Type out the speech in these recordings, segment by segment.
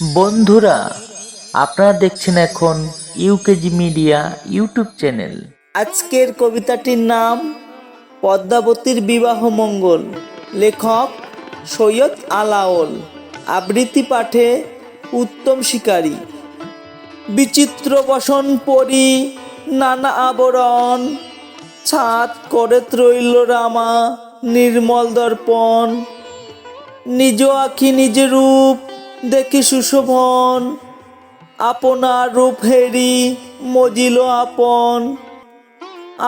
বন্ধুরা, আপনারা দেখছেন এখন ইউকেজি মিডিয়া ইউটিউব চ্যানেল আজকের কবিতাটির নাম, পদ্মাবতীর বিবাহ মঙ্গল। লেখক, সৈয়দ আলাওল আবৃত্তি পাঠে, উত্তম শিকারী। বিচিত্র বসন পরি, নানা আবরণ। ছাদ করে ত্রৈল রামা, নির্মল দর্পণ। নিজ আখি, নিজ রূপ দেখি সুশোভন, আপনার রূপ হেরি মজিল আপন।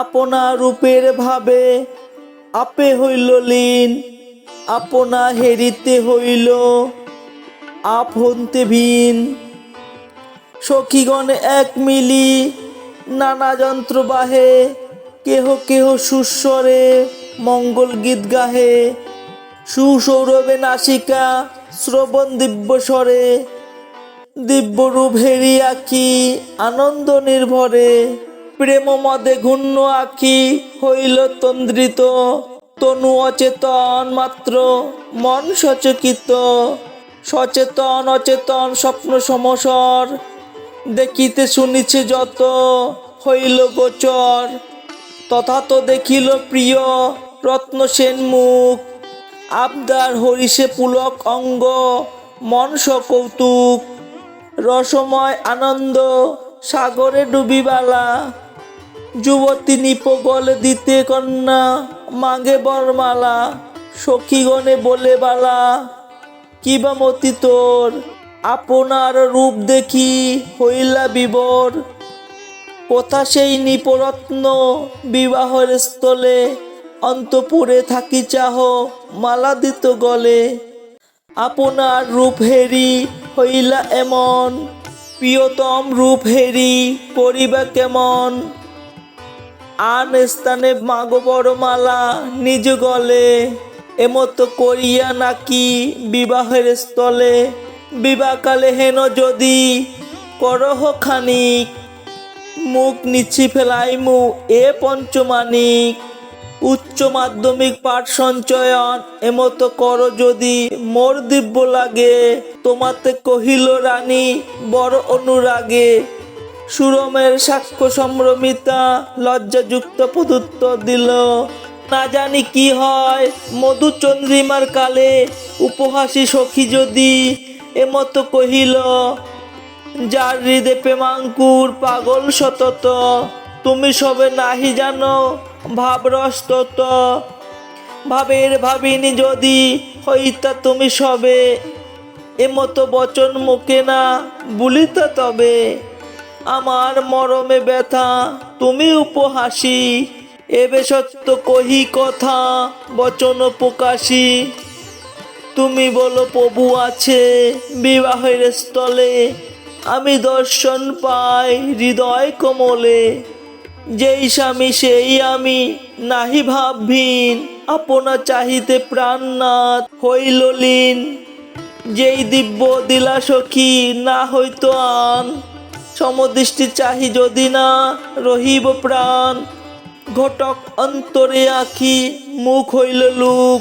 আপনা রূপের ভাবে আপে হইল লীন আপনা হেরিতে হইল আপ হন্তে ভিন। সখীগণ এক মিলি নানা যন্ত্র বাহে, কেহ কেহ সুস্বরে মঙ্গল গীত গাহে। সুসৌরভে নাসিকা শ্রবণ দিব্য স্বরে দিব্যরূপ হেরি আঁকি, আনন্দ নির্ভরে। প্রেম মদে ঘূর্ণ আঁকি, হইল তন্দ্রিত, তনু অচেতন মাত্র, মন সচকিত। সচেতন অচেতন স্বপ্ন সমসর, দেখিতে শুনিছে যত, হইল গোচর। তথা তো দেখিল প্রিয় রত্ন সেন মুখ আবদার হরিষে পুলক অঙ্গ, মনস কৌতুক, রসময় আনন্দ, সাগরে ডুবিবালা, যুবতী নিপ গলে দিতে কন্যা, মাগে বরমালা, সখীগণে বলে বালা, কিবা মতি তোর আপনার রূপ দেখি হইলা বিবর। কোথা সেই নিপরত্ন বিবাহের স্থলে অন্তপুরে থাকি চাহ মালা দিত গলে। আপনার রূপ হেরি হইলা এমন। প্রিয়তম রূপ হেরি করিবা কেমন। আন স্থানে মাগো বড় মালা নিজ গলে। এমতো করিয়া নাকি বিবাহের স্থলে। বিবাহকালে হেন যদি করহ খানিক। মুখ নিচ্ছি ফেলাইমু এ পঞ্চমানিক। উচ্চ মাধ্যমিক পাঠ সঞ্চয়ন, এমতো করো যদি মোর দিব্য লাগে। তোমাতে কহিল রানী, বড় অনুরাগে। সুরমের সাক্ষ্য সম্ভ্রমিতা লজ্জাযুক্ত পদুত্তর দিল। না জানি কি হয় মধুচন্দ্রিমার কালে উপহাসী সখী যদি এমতো কহিল, যার হৃদে প্রেমাঙ্কুর পাগল সতত, তুমি সবে নাহি জানো ভাবরস্তত। ভাবের ভাবিনি যদি হইতা তুমি সবে এমতো বচন মুখে না বলিতা তবে। আমার মরমে ব্যথা, তুমি উপহাসি, এবে সত্য কহি কথা, বচন প্রকাশী। তুমি বলো, প্রভু আছে বিবাহের স্থলে, আমি দর্শন পাই হৃদয় কমলে। যেই স্বামী সেই আমি, নাহি ভাবভিন আপনা চাহিতে প্রাণনাথ হইল লীন। যেই দিব্য দিলা সখী, না হইতো আন। সমদৃষ্টি চাহি যদি না, রহিব প্রাণ। ঘটক অন্তরে আখি, মুখ হইল লুক।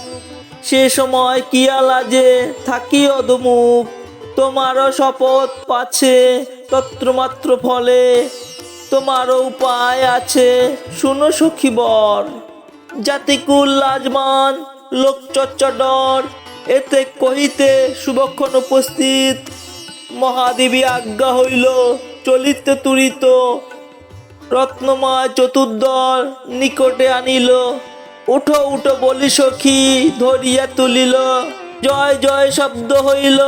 সে সময় কিয়া লাজে, থাকি অধমুখ তোমারও শপথ পাছে, তত্রমাত্র ফলে। তোমারও উপায় আছে। শুনো সখী বর জাতিকুল লাজমান লোক চচ্চডর, এতে কহিতে শুভক্ষণ উপস্থিত। মহাদেবী আজ্ঞা হইল, চলিতে তুরিত। রত্নময় চতুর্দল নিকটে আনিল। উঠো উঠো বলি সখী, ধরিয়া তুলিল। জয় জয় শব্দ হইল,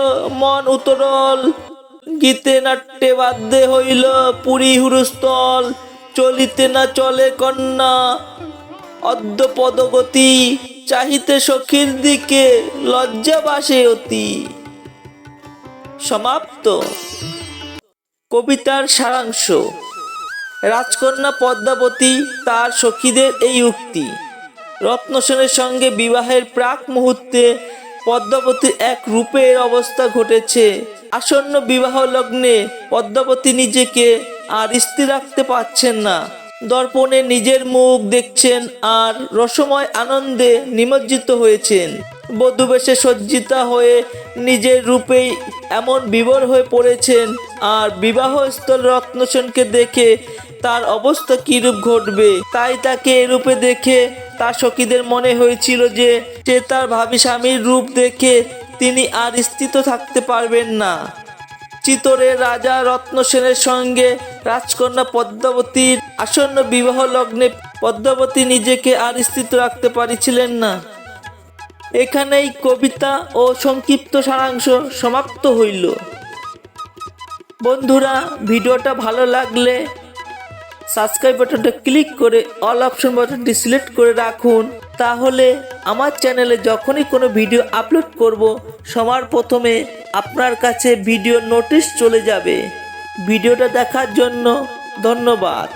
মন উতরল। গীতে নাট্যে বাদ্যে হইল পুরী হুরুস্থল, চলিতে না চলে কন্যা অদ্য পদগতি চাহিতে সখীর দিকে লজ্জা বাসে অতি। সমাপ্ত। কবিতার সারাংশ। রাজকন্যা পদ্মাবতী তার সখীদের এই উক্তি। রত্নসেনের সঙ্গে বিবাহের প্রাক মুহূর্তে পদ্মাবতীর এক রূপের অবস্থা ঘটেছে। আসন্ন বিবাহ লগ্নে পদ্মাবতী নিজেকে আর স্থির রাখতে পারছেন না। দর্পণে নিজের মুখ দেখছেন আর রসময় আনন্দে নিমজ্জিত হয়েছেন। বধূবেশে সজ্জিতা হয়ে নিজের রূপেই এমন বিবর হয়ে পড়েছেন আর বিবাহস্থল রত্নসেনকে দেখে তার অবস্থা কিরূপ ঘটবে? তাই তাকে এরূপে দেখে তার সখীদের মনে হয়েছিল যে সে তার ভাবি স্বামীর রূপ দেখে তিনি আর স্থিত থাকতে পারবেন না। চিতরের রাজা রত্নসেনের সঙ্গে রাজকন্যা পদ্মাবতীর আসন্ন বিবাহ লগ্নে পদ্মাবতী নিজেকে আর স্থিত রাখতে পারিছিলেন না। এখানেই কবিতা ও সংক্ষিপ্ত সারাংশ সমাপ্ত হইল। বন্ধুরা, ভিডিওটা ভালো লাগলে সাবস্ক্রাইব বাটনটা ক্লিক করে অল অপশন বাটনটি সিলেক্ট করে রাখুন। তাহলে আমার চ্যানেলে যখনই কোনো ভিডিও আপলোড করব, সবার প্রথমে আপনার কাছে ভিডিও নোটিশ চলে যাবে। ভিডিওটা দেখার জন্য ধন্যবাদ।